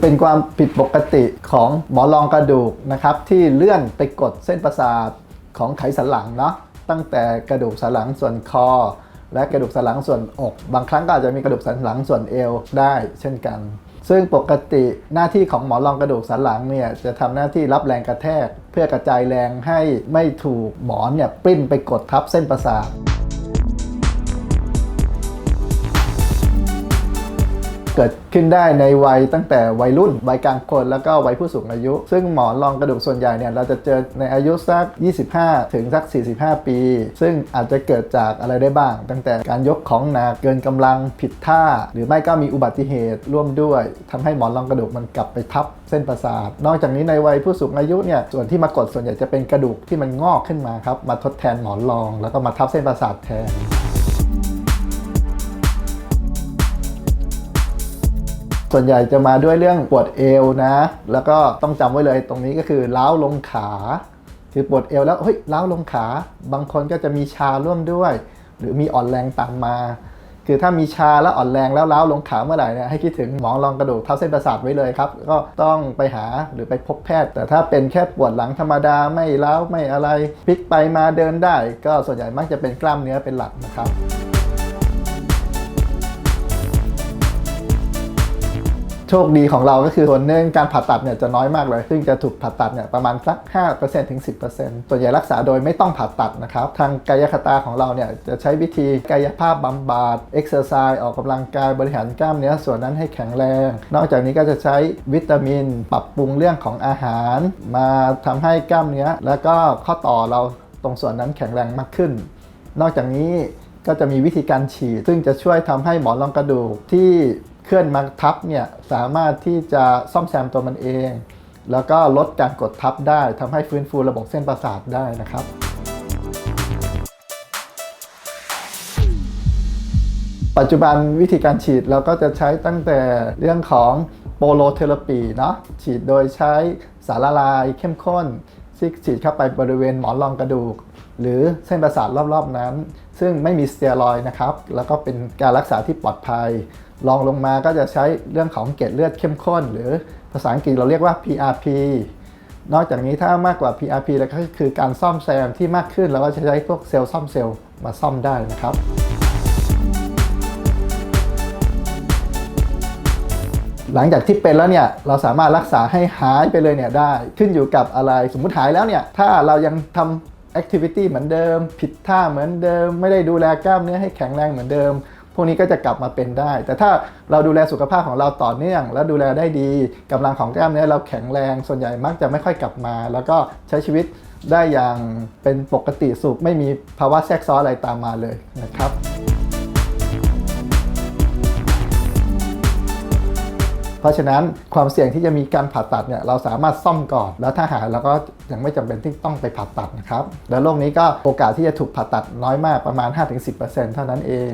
เป็นความผิดปกติของหมอนรองกระดูกนะครับที่เลื่อนไปกดเส้นประสาทของไขสันหลังเนาะตั้งแต่กระดูกสันหลังส่วนคอ และกระดูกสันหลังส่วนอก บางครั้งก็อาจจะมีกระดูกสันหลังส่วนเอวได้เช่นกัน ซึ่งปกติหน้าที่ของหมอนรองกระดูกสันหลังเนี่ยจะทำหน้าที่รับแรงกระแทก เพื่อกระจายแรงให้ไม่ถูกหมอนเนี่ยปริ้นไปกดทับเส้นประสาท กิดขึ้นได้ในวัยตั้งแต่วัยรุ่น วัยกลางคนแล้วก็วัยผู้สูงอายุ ซึ่งหมอนรองกระดูกส่วนใหญ่เนี่ยเราจะเจอในอายุสัก 25 ถึงสัก 45 ปี ซึ่งอาจจะเกิดจากอะไรได้บ้าง ตั้งแต่การยกของหนักเกินกำลังผิดท่า หรือไม่ก็มีอุบัติเหตุร่วมด้วยทำให้หมอนรองกระดูกมันกลับไปทับเส้นประสาท นอกจากนี้ในวัยผู้สูงอายุเนี่ยส่วนที่มากดส่วนใหญ่จะเป็นกระดูกที่มันงอกขึ้นมาครับมาทดแทนหมอนรอง แล้วก็มาทับเส้นประสาทแทน ส่วนใหญ่จะมาด้วยเรื่องปวดเอวนะ แล้วก็ต้องจำไว้เลยตรงนี้ก็คือเล้าลงขา คือปวดเอวแล้วเฮ้ยเล้าลงขา บางคนก็จะมีชาร่วมด้วย หรือมีอ่อนแรงตามมา คือถ้ามีชาแล้วอ่อนแรงแล้วเล้าลงขาเมื่อไหร่นี่ยให้คิดถึงหมอนรองกระดูกเท้าเส้นประสาทไว้เลยครับ ก็ต้องไปหาหรือไปพบแพทย์ แต่ถ้าเป็นแค่ปวดหลังธรรมดาไม่เล้าไม่อะไรพลิกไปมาเดินได้ ก็ส่วนใหญ่มักจะเป็นกล้ามเนื้อเป็นหลักนะครับ โชคดีของเราก็คือส่วนหนึ่งการผ่าตัดเนี่ยจะน้อยมากเลย ซึ่งจะถูกผ่าตัดเนี่ยประมาณสัก 5%ถึง 10%ส่วนใหญ่รักษาโดยไม่ต้องผ่าตัดนะครับ ทางกายคตาของเราเนี่ยจะใช้วิธีกายภาพบำบัดเอ็กซ์เซอร์ไซส์ออกกำลังกายบริหารกล้ามเนื้อส่วนนั้นให้แข็งแรง นอกจากนี้ก็จะใช้วิตามิน ปรับปรุงเรื่องของอาหาร มาทำให้กล้ามเนื้อ แล้วก็ข้อต่อเราตรงส่วนนั้นแข็งแรงมากขึ้น นอกจากนี้ก็จะมีวิธีการฉีด ซึ่งจะช่วยทำให้หมอนรองกระดูกที่ เคลื่อนมาทับเนี่ยสามารถที่จะซ่อมแซมตัวมันเอง แล้วก็ลดการกดทับได้ทำให้ฟื้นฟูระบบเส้นประสาทได้นะครับปัจจุบันวิธีการฉีดเราก็จะใช้ตั้งแต่เรื่องของโปโลเทอราปีเนาะฉีดโดยใช้สารละลายเข้มข้นที่ฉีดเข้าไปบริเวณหมอนรองกระดูก หรือเส้นประสาทรอบๆนั้น ซึ่งไม่มีสเตียรอยนะครับ แล้วก็เป็นการรักษาที่ปลอดภัย รองลงมาก็จะใช้เรื่องของเกล็ดเลือดเข้มข้น หรือภาษาอังกฤษเราเรียกว่า PRP นอกจากนี้ถ้ามากกว่า PRP แล้วก็คือการซ่อมแซมที่มากขึ้นเราก็จะใช้พวกเซลล์ซ่อมเซลล์มาซ่อมได้นะครับ หลังจากที่เป็นแล้วเนี่ยเราสามารถรักษาให้หายไปเลยเนี่ยได้ขึ้นอยู่กับอะไรสมมุติหายแล้วเนี่ยถ้าเรายังทำแอคทิวิตี้เหมือนเดิม ผิดท่าเหมือนเดิม ไม่ได้ดูแลกล้ามเนื้อให้แข็งแรงเหมือนเดิม พวกนี้ก็จะกลับมาเป็นได้ แต่ถ้าเราดูแลสุขภาพของเราต่อเนื่อง และดูแลได้ดีกำลังของกล้ามเนื้อเราแข็งแรง ส่วนใหญ่มักจะไม่ค่อยกลับมา แล้วก็ใช้ชีวิตได้อย่างเป็นปกติสุขไม่มีภาวะแทรกซ้อนอะไรตามมาเลยนะครับเพราะฉะนั้นความเสี่ยงที่จะมีการผ่าตัดเนี่ยเราสามารถซ่อมก่อน แล้วถ้าหายเราก็ยังไม่จำเป็นที่ต้องไปผ่าตัดนะครับ แล้วโรคนี้ก็โอกาสที่จะถูกผ่าตัดน้อยมากประมาณ 5-10%เท่านั้นเอง